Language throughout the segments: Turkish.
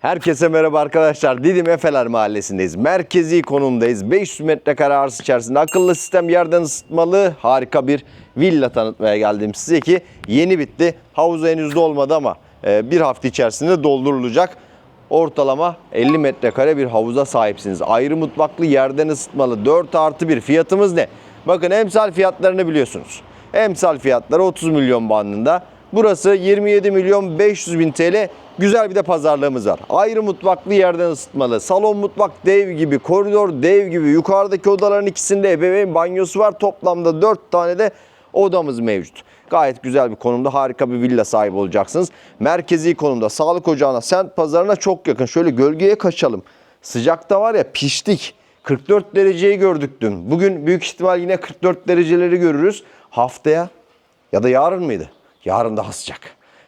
Herkese merhaba arkadaşlar. Didim Efeler Mahallesi'ndeyiz. Merkezi konumdayız. 500 metrekare arsa içerisinde akıllı sistem yerden ısıtmalı harika bir villa tanıtmaya geldim size ki yeni bitti. Havuzu henüz dolmadı ama e, bir hafta içerisinde doldurulacak. Ortalama 50 metrekare bir havuza sahipsiniz. Ayrı mutfaklı yerden ısıtmalı 4 artı 1 fiyatımız ne? Bakın emsal fiyatlarını biliyorsunuz. Emsal fiyatları 30 milyon bandında. Burası 27 milyon 500 bin TL. Güzel bir de pazarlığımız var. Ayrı mutfaklı yerden ısıtmalı. Salon mutfak dev gibi, koridor dev gibi. Yukarıdaki odaların ikisinde ebeveyn banyosu var. Toplamda 4 tane de odamız mevcut. Gayet güzel bir konumda harika bir villa sahibi olacaksınız. Merkezi konumda sağlık ocağına, sent pazarına çok yakın. Şöyle gölgeye kaçalım. Sıcakta var ya piştik. 44 dereceyi gördük dün. Bugün büyük ihtimal yine 44 dereceleri görürüz. Haftaya ya da yarın mıydı? Yarın daha sıcak.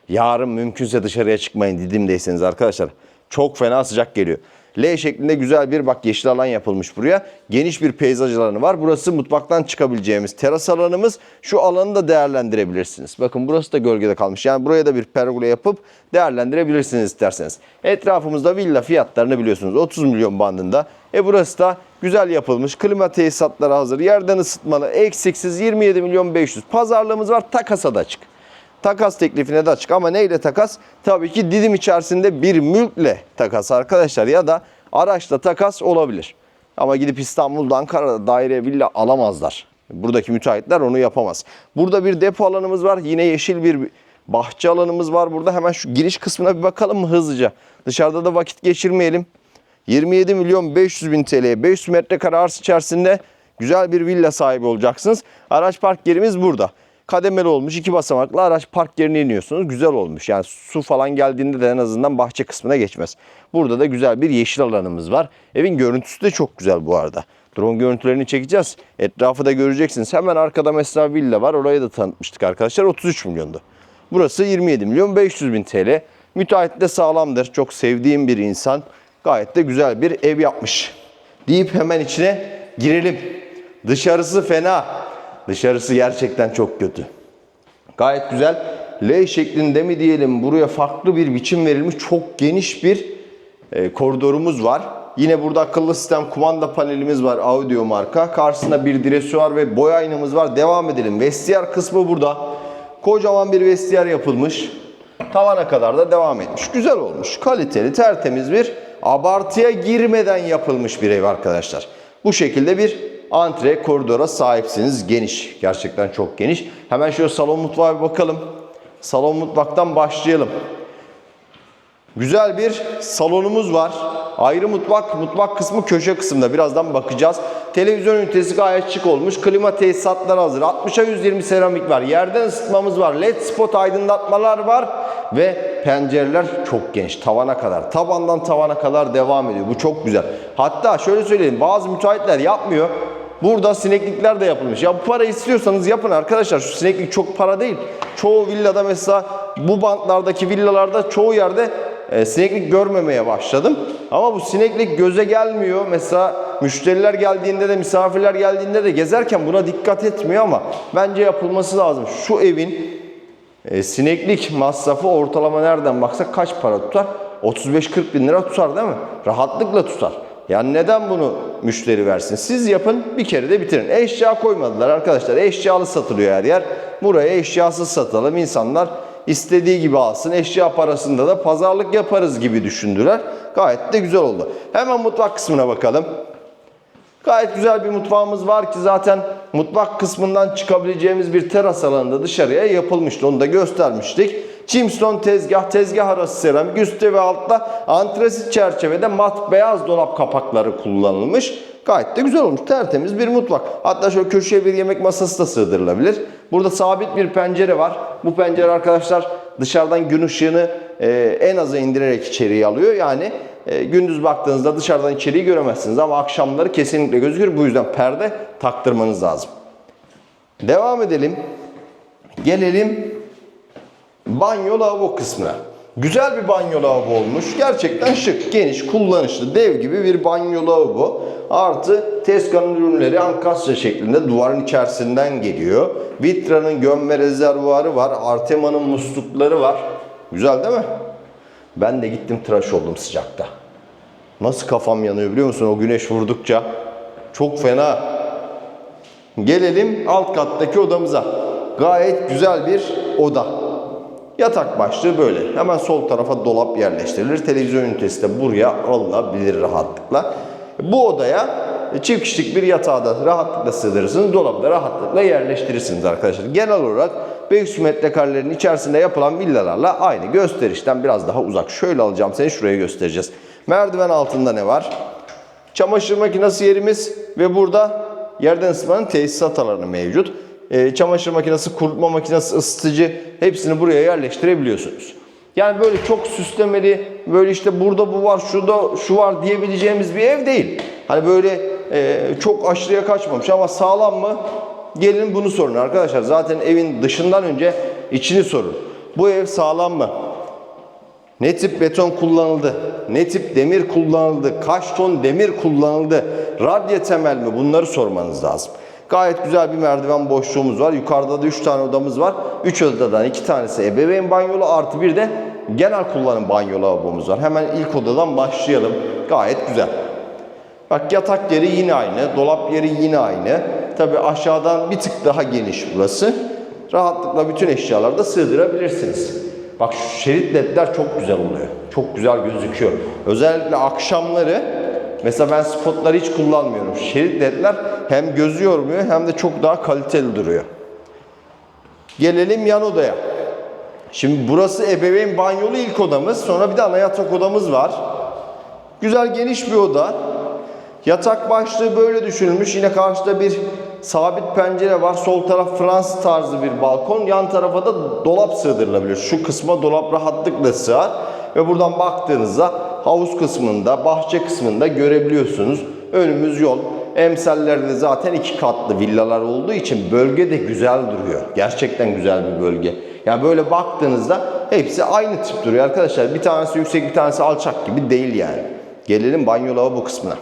Yarın mümkünse dışarıya çıkmayın Didim'deyseniz arkadaşlar. Çok fena sıcak geliyor. L şeklinde güzel bir bak yeşil alan yapılmış buraya. Geniş bir peyzaj alanı var. Burası mutfaktan çıkabileceğimiz teras alanımız. Şu alanı da değerlendirebilirsiniz. Bakın burası da gölgede kalmış. Yani buraya da bir pergola yapıp değerlendirebilirsiniz isterseniz. Etrafımızda villa fiyatlarını biliyorsunuz. 30 milyon bandında. E burası da güzel yapılmış. Klima tesisatları hazır. Yerden ısıtmalı. Eksiksiz 27 milyon 500. Pazarlığımız var. Takasa da açık. Takas teklifine de açık ama neyle takas? Tabii ki Didim içerisinde bir mülkle takas arkadaşlar ya da araçla takas olabilir. Ama gidip İstanbul'da Ankara'da daire villa alamazlar. Buradaki müteahhitler onu yapamaz. Burada bir depo alanımız var. Yine yeşil bir bahçe alanımız var burada. Hemen şu giriş kısmına bir bakalım mı hızlıca? Dışarıda da vakit geçirmeyelim. 27 milyon 500 bin TL 500 metrekare arsa içerisinde güzel bir villa sahibi olacaksınız. Araç park yerimiz burada kademeli olmuş iki basamaklı araç park yerine iniyorsunuz. Güzel olmuş. Yani su falan geldiğinde de en azından bahçe kısmına geçmez. Burada da güzel bir yeşil alanımız var. Evin görüntüsü de çok güzel bu arada. Drone görüntülerini çekeceğiz. Etrafı da göreceksiniz. Hemen arkada mesela villa var. Orayı da tanıtmıştık arkadaşlar. 33 milyondu. Burası 27 milyon 500 bin TL. Müteahhit de sağlamdır. Çok sevdiğim bir insan. Gayet de güzel bir ev yapmış. Deyip hemen içine girelim. Dışarısı fena. Dışarısı gerçekten çok kötü. Gayet güzel. L şeklinde mi diyelim buraya farklı bir biçim verilmiş çok geniş bir e, koridorumuz var. Yine burada akıllı sistem kumanda panelimiz var audio marka. Karşısında bir direksiyon ve boy aynamız var. Devam edelim. Vestiyer kısmı burada. Kocaman bir vestiyer yapılmış. Tavana kadar da devam etmiş. Güzel olmuş. Kaliteli, tertemiz bir abartıya girmeden yapılmış bir ev arkadaşlar. Bu şekilde bir antre koridora sahipsiniz. Geniş. Gerçekten çok geniş. Hemen şöyle salon mutfağa bir bakalım. Salon mutfaktan başlayalım. Güzel bir salonumuz var. Ayrı mutfak, mutfak kısmı köşe kısımda. Birazdan bakacağız. Televizyon ünitesi gayet şık olmuş. Klima tesisatları hazır. 60'a 120 seramik var. Yerden ısıtmamız var. LED spot aydınlatmalar var. Ve pencereler çok geniş. Tavana kadar. Tabandan tavana kadar devam ediyor. Bu çok güzel. Hatta şöyle söyleyeyim. Bazı müteahhitler yapmıyor. Burada sineklikler de yapılmış. Ya bu para istiyorsanız yapın arkadaşlar. Şu sineklik çok para değil. Çoğu villada mesela bu bantlardaki villalarda çoğu yerde e, sineklik görmemeye başladım. Ama bu sineklik göze gelmiyor. Mesela müşteriler geldiğinde de misafirler geldiğinde de gezerken buna dikkat etmiyor ama bence yapılması lazım. Şu evin e, sineklik masrafı ortalama nereden baksak kaç para tutar? 35-40 bin lira tutar değil mi? Rahatlıkla tutar. Yani neden bunu müşteri versin? Siz yapın bir kere de bitirin. Eşya koymadılar arkadaşlar. Eşyalı satılıyor her yer. Buraya eşyasız satalım. İnsanlar istediği gibi alsın. Eşya parasında da pazarlık yaparız gibi düşündüler. Gayet de güzel oldu. Hemen mutfak kısmına bakalım. Gayet güzel bir mutfağımız var ki zaten mutfak kısmından çıkabileceğimiz bir teras alanında dışarıya yapılmıştı. Onu da göstermiştik. Chimstone tezgah, tezgah arası seramik, üstte ve altta antresit çerçevede mat beyaz dolap kapakları kullanılmış. Gayet de güzel olmuş. Tertemiz bir mutfak. Hatta şöyle köşeye bir yemek masası da sığdırılabilir. Burada sabit bir pencere var. Bu pencere arkadaşlar dışarıdan gün ışığını e, en aza indirerek içeriye alıyor. Yani e, gündüz baktığınızda dışarıdan içeriği göremezsiniz ama akşamları kesinlikle gözükür. Bu yüzden perde taktırmanız lazım. Devam edelim. Gelelim banyo lavabo kısmına. Güzel bir banyo lavabo olmuş. Gerçekten şık, geniş, kullanışlı, dev gibi bir banyo lavabo. Artı Tezcan'ın ürünleri ankasya şeklinde duvarın içerisinden geliyor. Vitra'nın gömme rezervuarı var. Artema'nın muslukları var. Güzel değil mi? Ben de gittim tıraş oldum sıcakta. Nasıl kafam yanıyor biliyor musun o güneş vurdukça? Çok fena. Gelelim alt kattaki odamıza. Gayet güzel bir oda. Yatak başlığı böyle. Hemen sol tarafa dolap yerleştirilir. Televizyon ünitesi de buraya alınabilir rahatlıkla. Bu odaya çift kişilik bir yatağı da rahatlıkla sığdırırsınız. Dolabı da rahatlıkla yerleştirirsiniz arkadaşlar. Genel olarak 500 metrekarelerin içerisinde yapılan villalarla aynı. Gösterişten biraz daha uzak. Şöyle alacağım seni şuraya göstereceğiz. Merdiven altında ne var? Çamaşır makinesi yerimiz ve burada yerden ısıtmanın tesisat alanı mevcut. Ee, çamaşır makinesi, kurutma makinesi, ısıtıcı hepsini buraya yerleştirebiliyorsunuz. Yani böyle çok süslemeli, böyle işte burada bu var, şurada şu var diyebileceğimiz bir ev değil. Hani böyle e, çok aşırıya kaçmamış ama sağlam mı? Gelin bunu sorun arkadaşlar. Zaten evin dışından önce içini sorun. Bu ev sağlam mı? Ne tip beton kullanıldı? Ne tip demir kullanıldı? Kaç ton demir kullanıldı? Radye temel mi? Bunları sormanız lazım. Gayet güzel bir merdiven boşluğumuz var. Yukarıda da 3 tane odamız var. 3 odadan 2 tanesi ebeveyn banyolu artı bir de genel kullanım banyo lavabomuz var. Hemen ilk odadan başlayalım. Gayet güzel. Bak yatak yeri yine aynı, dolap yeri yine aynı. Tabi aşağıdan bir tık daha geniş burası. Rahatlıkla bütün eşyaları da sığdırabilirsiniz. Bak şu şerit ledler çok güzel oluyor. Çok güzel gözüküyor. Özellikle akşamları mesela ben spotları hiç kullanmıyorum. Şerit ledler hem gözü yormuyor hem de çok daha kaliteli duruyor. Gelelim yan odaya. Şimdi burası ebeveyn banyolu ilk odamız. Sonra bir de ana yatak odamız var. Güzel geniş bir oda. Yatak başlığı böyle düşünülmüş. Yine karşıda bir sabit pencere var. Sol taraf Fransız tarzı bir balkon. Yan tarafa da dolap sığdırılabilir. Şu kısma dolap rahatlıkla sığar. Ve buradan baktığınızda havuz kısmında, bahçe kısmında görebiliyorsunuz. Önümüz yol. Emsallerde zaten iki katlı villalar olduğu için bölge de güzel duruyor. Gerçekten güzel bir bölge. Yani böyle baktığınızda hepsi aynı tip duruyor arkadaşlar. Bir tanesi yüksek bir tanesi alçak gibi değil yani. Gelelim banyo lavabo kısmına.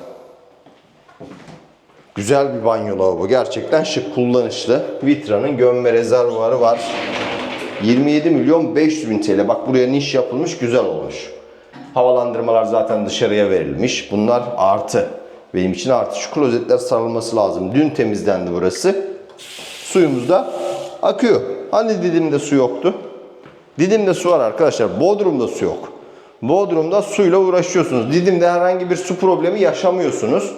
Güzel bir banyo lavabo. Gerçekten şık, kullanışlı. Vitra'nın gömme rezervuarı var. 27 milyon 500 bin TL. Bak buraya niş yapılmış, güzel olmuş. Havalandırmalar zaten dışarıya verilmiş. Bunlar artı. Benim için artı. Şu klozetler sarılması lazım. Dün temizlendi burası. Suyumuz da akıyor. Hani Didim'de su yoktu? Didim'de su var arkadaşlar. Bodrum'da su yok. Bodrum'da suyla uğraşıyorsunuz. Didim'de herhangi bir su problemi yaşamıyorsunuz.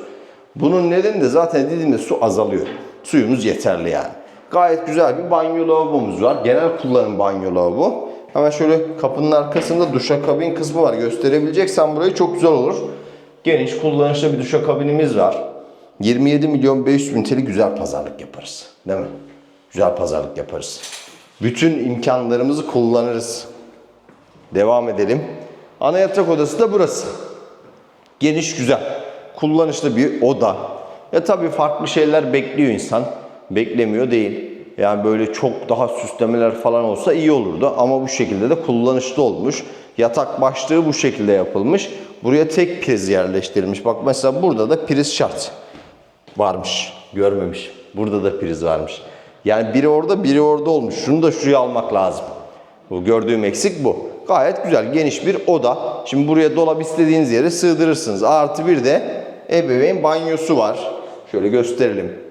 Bunun nedeni de zaten Didim'de su azalıyor. Suyumuz yeterli yani. Gayet güzel bir banyo lavabomuz var. Genel kullanım banyo lavabo. Hemen şöyle kapının arkasında duşakabin kısmı var. Gösterebileceksen burayı çok güzel olur. Geniş kullanışlı bir duşakabinimiz var. 27 milyon 500 bin TL güzel pazarlık yaparız. Değil mi? Güzel pazarlık yaparız. Bütün imkanlarımızı kullanırız. Devam edelim. Ana yatak odası da burası. Geniş güzel. Kullanışlı bir oda. Ya tabii farklı şeyler bekliyor insan. Beklemiyor değil. Yani böyle çok daha süslemeler falan olsa iyi olurdu. Ama bu şekilde de kullanışlı olmuş. Yatak başlığı bu şekilde yapılmış. Buraya tek priz yerleştirilmiş. Bak mesela burada da priz şart. Varmış. Görmemiş. Burada da priz varmış. Yani biri orada biri orada olmuş. Şunu da şuraya almak lazım. Bu gördüğüm eksik bu. Gayet güzel geniş bir oda. Şimdi buraya dolap istediğiniz yere sığdırırsınız. Artı bir de ebeveyn banyosu var. Şöyle gösterelim.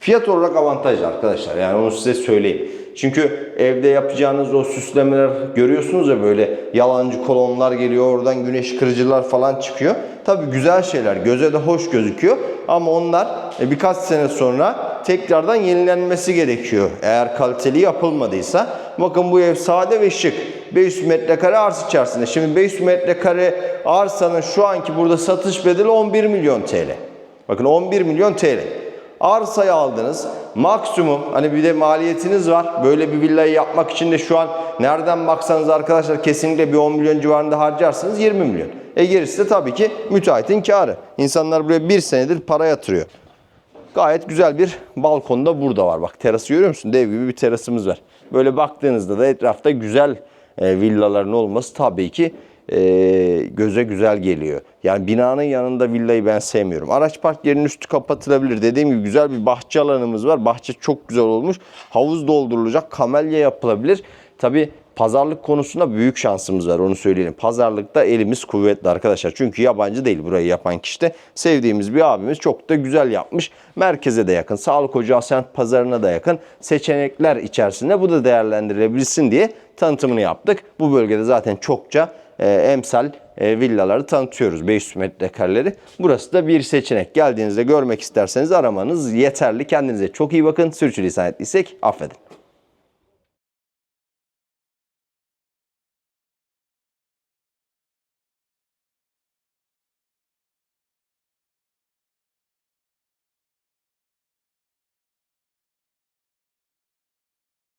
Fiyat olarak avantajlı arkadaşlar. Yani onu size söyleyeyim. Çünkü evde yapacağınız o süslemeler görüyorsunuz ya böyle yalancı kolonlar geliyor oradan güneş kırıcılar falan çıkıyor. Tabi güzel şeyler göze de hoş gözüküyor ama onlar e, birkaç sene sonra tekrardan yenilenmesi gerekiyor. Eğer kaliteli yapılmadıysa. Bakın bu ev sade ve şık. 500 metrekare arsa içerisinde. Şimdi 500 metrekare arsanın şu anki burada satış bedeli 11 milyon TL. Bakın 11 milyon TL. Arsayı aldınız. Maksimum hani bir de maliyetiniz var. Böyle bir villayı yapmak için de şu an nereden baksanız arkadaşlar kesinlikle bir 10 milyon civarında harcarsınız 20 milyon. E gerisi de tabii ki müteahhitin karı. İnsanlar buraya bir senedir para yatırıyor. Gayet güzel bir balkon da burada var. Bak terası görüyor musun? Dev gibi bir terasımız var. Böyle baktığınızda da etrafta güzel e, villaların olması tabii ki e, göze güzel geliyor. Yani binanın yanında villayı ben sevmiyorum. Araç park yerinin üstü kapatılabilir. Dediğim gibi güzel bir bahçe alanımız var. Bahçe çok güzel olmuş. Havuz doldurulacak. Kamelya yapılabilir. Tabii Pazarlık konusunda büyük şansımız var onu söyleyelim. Pazarlıkta elimiz kuvvetli arkadaşlar. Çünkü yabancı değil burayı yapan kişi de. Sevdiğimiz bir abimiz çok da güzel yapmış. Merkeze de yakın, Sağlık Ocağı semt pazarına da yakın seçenekler içerisinde bu da değerlendirilebilsin diye tanıtımını yaptık. Bu bölgede zaten çokça e, emsal e, villaları tanıtıyoruz 500 metrekareleri. Burası da bir seçenek. Geldiğinizde görmek isterseniz aramanız yeterli. Kendinize çok iyi bakın. Sürçülisan ettiysek affedin.